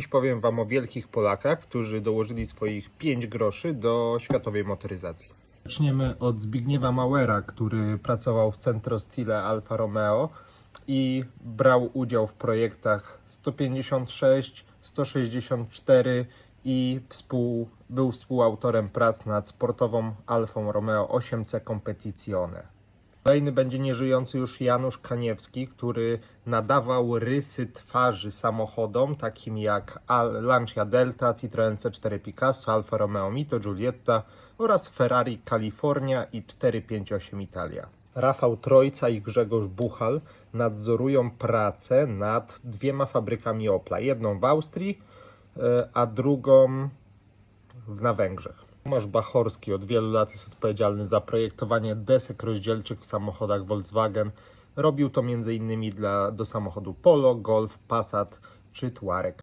Dziś powiem Wam o wielkich Polakach, którzy dołożyli swoich 5 groszy do światowej motoryzacji. Zaczniemy od Zbigniewa Mauera, który pracował w Centro Stile Alfa Romeo i brał udział w projektach 156, 164 i współ, był współautorem prac nad sportową Alfą Romeo 8C Competizione. Kolejny będzie nieżyjący już Janusz Kaniewski, który nadawał rysy twarzy samochodom takim jak Lancia Delta, Citroen C4 Picasso, Alfa Romeo Mito, Giulietta oraz Ferrari California i 458 Italia. Rafał Trojca i Grzegorz Buchal nadzorują pracę nad dwiema fabrykami Opla. Jedną w Austrii, e, a drugą na Węgrzech. Tomasz Bachorski od wielu lat jest odpowiedzialny za projektowanie desek rozdzielczych w samochodach Volkswagen. Robił to m.in. Dla, do samochodu Polo, Golf, Passat czy Touareg.